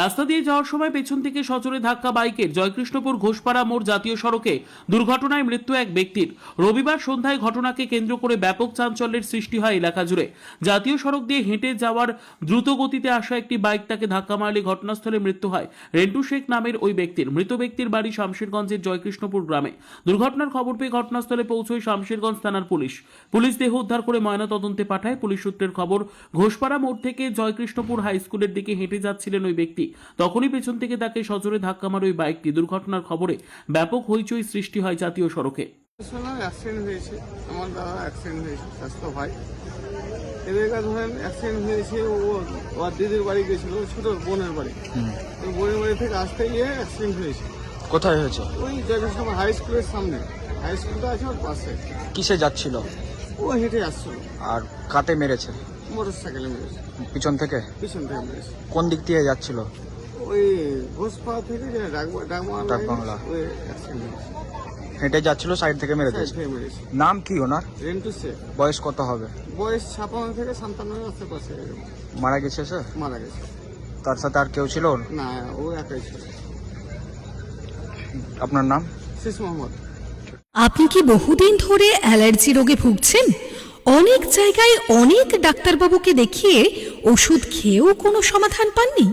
রাস্তা দিয়ে যাওয়ার সময় পেছন থেকে সচরে ধাক্কা বাইকের জয়কৃষ্ণপুর ঘোষপাড়া মোড় জাতীয় সড়কে দুর্ঘটনায় মৃত্যু এক ব্যক্তির। রবিবার সন্ধ্যায় ঘটনাকে কেন্দ্র করে ব্যাপক চাঞ্চল্যের সৃষ্টি হয় এলাকা জুড়ে। জাতীয় সড়ক দিয়ে হেঁটে যাওয়ার দ্রুত গতিতে আসা একটি বাইক তাকে ধাক্কা মারলে ঘটনাস্থলে মৃত্যু হয়। রেন্টু শেখ নামের ওই ব্যক্তির। মৃত ব্যক্তির বাড়ি শামশেরগঞ্জের জয়কৃষ্ণপুর গ্রামে। দুর্ঘটনার খবর পেয়ে ঘটনাস্থলে পৌঁছয় শামশেরগঞ্জ থানার পুলিশ। পুলিশ দেহ উদ্ধার করে ময়নাতদন্তে পাঠায়। পুলিশ সূত্রের খবর, ঘোষপাড়া মোড় থেকে জয়কৃষ্ণপুর হাই স্কুলের দিকে হেঁটে যাচ্ছিলেন ওই ব্যক্তি। তখনই পেছন থেকে তাকে সজোরে ধাক্কা মারে ওই বাইকটি। দুর্ঘটনার খবরে ব্যাপক হইচই সৃষ্টি হয় জাতীয় সড়কে। অ্যাক্সিডেন্ট হয়েছে। আমার দাদা অ্যাক্সিডেন্ট হয়েছে স্বাস্থ্য ভাই। এদেরকে ধরেন অ্যাক্সিডেন্ট হয়েছে ও ওর দিদির বাড়ি গেছিল ছোট বোনের বাড়ি। ওই বোনের বাড়ি থেকে আসতে গিয়ে অ্যাক্সিডেন্ট হয়েছে। কোথায় হয়েছে? ওই জয়কৃষ্ণ হাই স্কুলের সামনে। হাই স্কুলটা আছে ওর পাশে। কিসে যাচ্ছিল? ও হেঁটে আসছিল আর কাতে মেরেছে? মোটর সাইকেলে মেরেছে। পিছন থেকে? পিছন থেকে মেরেছে। কোন দিক দিয়ে যাচ্ছিল? ওই ঘোষপাড়া থেকে যে ডাক- ডাকবাংলা ডাকবাংলা। ওই হয়েছে হেঁটে যাচ্ছিল সাইড থেকে মেরে সাইড দিয়েছে? থেকে মেরেছে। নাম কি ওনার? রেন্টু সে বয়স কত হবে? বয়স ছাপান্ন থেকে সান্তান্নের আশেপাশে এরকম মারা গেছে সে? মারা গেছে। তার সাথে আর কেউ ছিল? না ও একাই ছিল। আপনার নাম? শেষ মোহাম্মদ। আপনি কি বহুদিন ধরে অ্যালার্জি রোগে ভুগছেন? অনেক জায়গায় অনেক ডাক্তারবাবুকে দেখিয়ে ওষুধ খেয়েও কোনো সমাধান পাননি?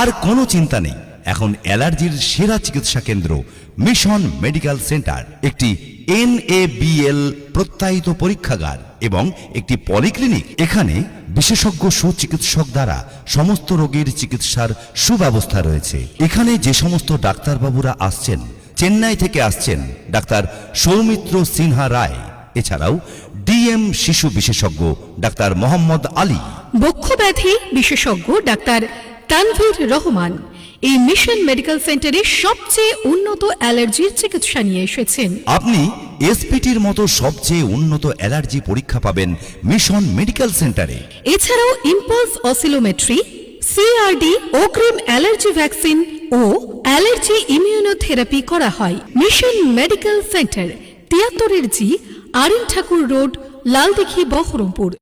আর কোনো চিন্তা নেই। এখন অ্যালার্জির সেরা চিকিৎসা কেন্দ্র মিশন মেডিকেল সেন্টার, একটি এনএবিএল প্রত্যায়িত পরীক্ষাগার এবং একটি পলিক্লিনিক। এখানে বিশেষজ্ঞ সুচিকিৎসক দ্বারা সমস্ত রোগের চিকিৎসার সুব্যবস্থা রয়েছে। এখানে যে সমস্ত ডাক্তারবাবুরা আসছেন চেন্নাই থেকে আসছেন ডাক্তার সৌমিত্র সিনহা রায়। এছাড়াও ডিএম শিশু বিশেষজ্ঞ ডাক্তার মোহাম্মদ আলী। বক্ষব্যাধি বিশেষজ্ঞ ডাক্তার তানভীর রহমান। এই মিশন মেডিকেল সেন্টারে সবচেয়ে উন্নত অ্যালার্জির চিকিৎসা নিয়ে এসেছেন। আপনি এসপিটির মতো সবচেয়ে উন্নত অ্যালার্জি পরীক্ষা পাবেন মিশন মেডিকেল সেন্টারে। এছাড়াও ইম্পালস অসিলোমেট্রি সিআরডি অগ্রিম অ্যালার্জি ভ্যাকসিন ও অ্যালার্জি ইমিউনোথেরাপি করা হয়। মিশন মেডিকেল সেন্টার তিয়াত্তরের জি, আরিন ঠাকুর রোড, লালদিঘি বহরমপুর।